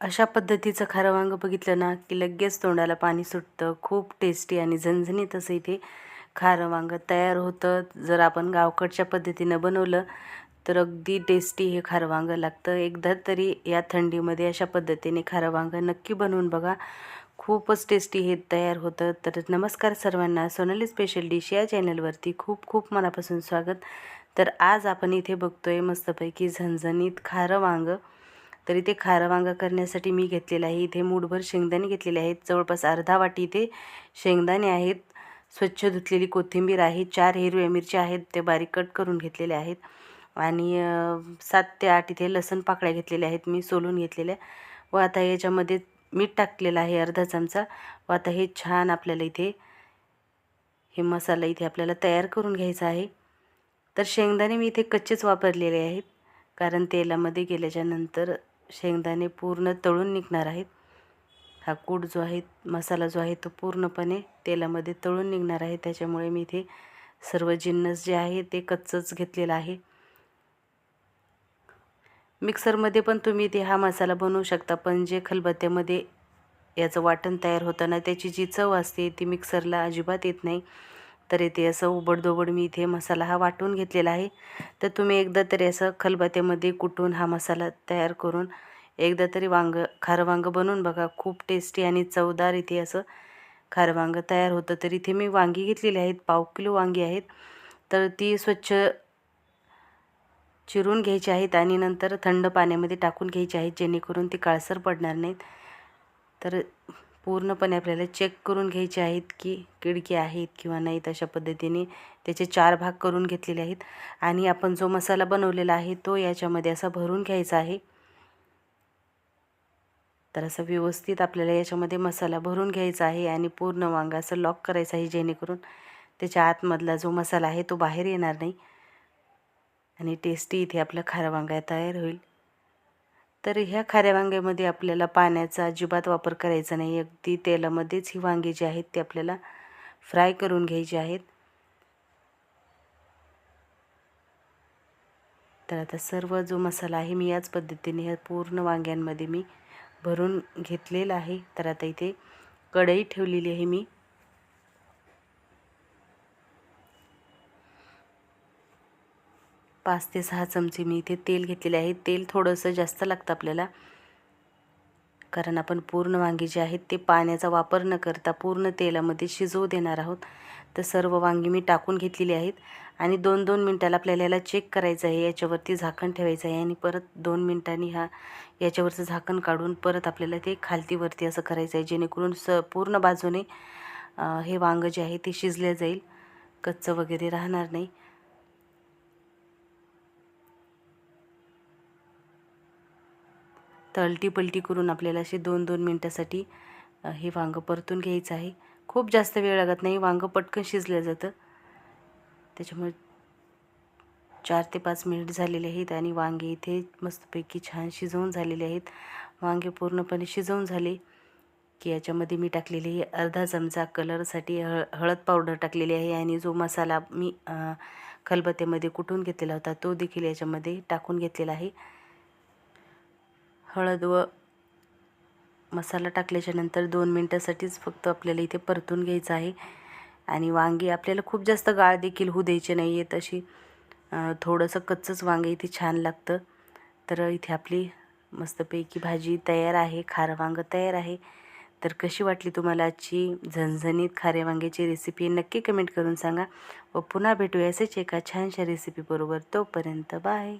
अशा पद्धतीचं खारं वांगं बघितलं ना की लगेच तोंडाला पाणी सुटतं. खूप टेस्टी आणि झणझणीत असं इथे खारं वांगं तयार होतं. जर आपण गावकडच्या पद्धतीनं बनवलं तर अगदी टेस्टी हे खारं वांगं लागतं. एकदा तरी या थंडीमध्ये अशा पद्धतीने खारं वांगं नक्की बनवून बघा. खूपच टेस्टी हे तयार होतं. तर नमस्कार सर्वांना. सोनाली स्पेशल डिश या चॅनलवरती खूप खूप मनापासून स्वागत. तर आज आपण इथे बघतोय मस्तपैकी झणझणीत खारं वांगं. तर इथे खारं वांगा करण्यासाठी मी घेतलेलं आहे. इथे मूठभर शेंगदाणे घेतलेले आहेत. जवळपास अर्धा वाटी इथे शेंगदाणे आहेत. स्वच्छ धुतलेली कोथिंबीर आहे. चार हिरव्या मिरच्या आहेत. ते बारीक कट करून घेतलेल्या आहेत. आणि सात ते आठ इथे लसण पाकळ्या घेतलेल्या आहेत. मी सोलून घेतलेल्या. व आता याच्यामध्ये मीठ टाकलेलं आहे अर्धा चमचा. व आता हे छान आपल्याला इथे हे मसाला इथे आपल्याला तयार करून घ्यायचा आहे. तर शेंगदाणे मी इथे कच्चेच वापरलेले आहेत. कारण तेलामध्ये गेल्याच्यानंतर शेंगदाणे पूर्ण तळून निघणार आहेत. हा कूट जो आहे मसाला जो आहे तो पूर्णपणे तेलामध्ये तळून निघणार आहे. त्याच्यामुळे मी इथे सर्व जिन्नस जे आहे ते कच्चंच घेतलेलं आहे. मिक्सरमध्ये पण तुम्ही ते हा मसाला बनवू शकता पण जे खलबत्त्यामध्ये याचं वाटण तयार होतं ना त्याची जी चव असते ती मिक्सरला अजिबात येत नाही. तर इथे असं उबडदोबड मी इथे मसाला हा वाटून घेतलेला आहे. तर तुम्ही एकदा तरी असं खलबत्यामध्ये कुटून हा मसाला तयार करून एकदा तरी वांगं खारं वांगं बनवून बघा. खूप टेस्टी आणि चवदार इथे असं खारं वांगं तयार होतं. तर इथे मी वांगी घेतलेली आहेत. पाव किलो वांगी आहेत. तर ती स्वच्छ चिरून घ्यायची आहेत आणि नंतर थंड पाण्यामध्ये टाकून घ्यायची आहेत जेणेकरून ती काळसर पडणार नाहीत. तर पूर्णपणे आपल्याला चेक करून घ्यायचे आहेत की किडकी आहेत किंवा नाहीत अशा पद्धतीने त्याचे चार भाग करून घेतलेले आहेत. आणि आपण जो मसाला बनवलेला आहे तो याच्यामध्ये असा भरून घ्यायचा आहे. तर असं व्यवस्थित आपल्याला याच्यामध्ये मसाला भरून घ्यायचा आहे आणि पूर्ण वांगा असं लॉक करायचं आहे जेणेकरून त्याच्या आतमधला जो मसाला आहे तो बाहेर येणार नाही. आणि टेस्टी इथे आपलं खारा वांगा तयार होईल. तर ह्या खाऱ्या वांग्यामध्ये आपल्याला पाण्याचा अजिबात वापर करायचा नाही. अगदी तेलामध्येच ही वांगी जी आहेत ती आपल्याला फ्राय करून घ्यायची आहेत. तर आता सर्व जो मसाला आहे मी याच पद्धतीने ह्या पूर्ण वांग्यांमध्ये मी भरून घेतलेला आहे. तर आता इथे कढई ठेवलेली आहे मी. पाच ते सहा चमचे मी इथे तेल घेतलेले आहे. तेल थोडंसं जास्त लागतं आपल्याला. कारण आपण पूर्ण वांगी जे आहेत ते पाण्याचा वापर न करता पूर्ण तेलामध्ये शिजवू देणार आहोत. तर सर्व वांगी मी टाकून घेतलेली आहेत. आणि दोन दोन मिनटाला आपल्याला याला चेक करायचं आहे. याच्यावरती झाकण ठेवायचं आहे. आणि परत दोन मिनटांनी हा याच्यावरचं झाकण काढून परत आपल्याला ते खालतीवरती असं करायचं आहे. जेणेकरून स पूर्ण बाजूने हे वांगं जे आहे ते शिजले जाईल. कच्चं वगैरे राहणार नाही. तर पलटी करून आपल्याला असे दोन दोन मिनटासाठी हे वांगं परतून घ्यायचं आहे. खूप जास्त वेळ लागत नाही वांगं पटकन शिजलं जातं. त्याच्यामुळे चार ते पाच मिनिट झालेले आहेत आणि वांगे इथे मस्तपैकी छान शिजवून झालेले आहेत. वांगे पूर्णपणे शिजवून झाले की याच्यामध्ये मी टाकलेली अर्धा चमचा कलरसाठी हळ हळद पावडर टाकलेली आहे आणि जो मसाला मी खलबत्त्यामध्ये कुटून घेतलेला होता तो देखील याच्यामध्ये टाकून घेतलेला आहे. हळद व मसाला टाकल्याच्यानंतर दोन मिनटासाठीच फक्त आपल्याला इथे परतून घ्यायचं आहे. आणि वांगी आपल्याला खूप जास्त गाळ देखील होऊ द्यायचे नाही आहे तशी थोडंसं कच्चंच वांगे इथे छान लागतं. तर इथे आपली मस्तपैकी भाजी तयार आहे. खारं वांगं तयार आहे. तर कशी वाटली तुम्हाला आजची झणझणीत खारे वांग्याची रेसिपी नक्की कमेंट करून सांगा. व पुन्हा भेटूया असेच एका छानशा रेसिपीबरोबर तोपर्यंत बाय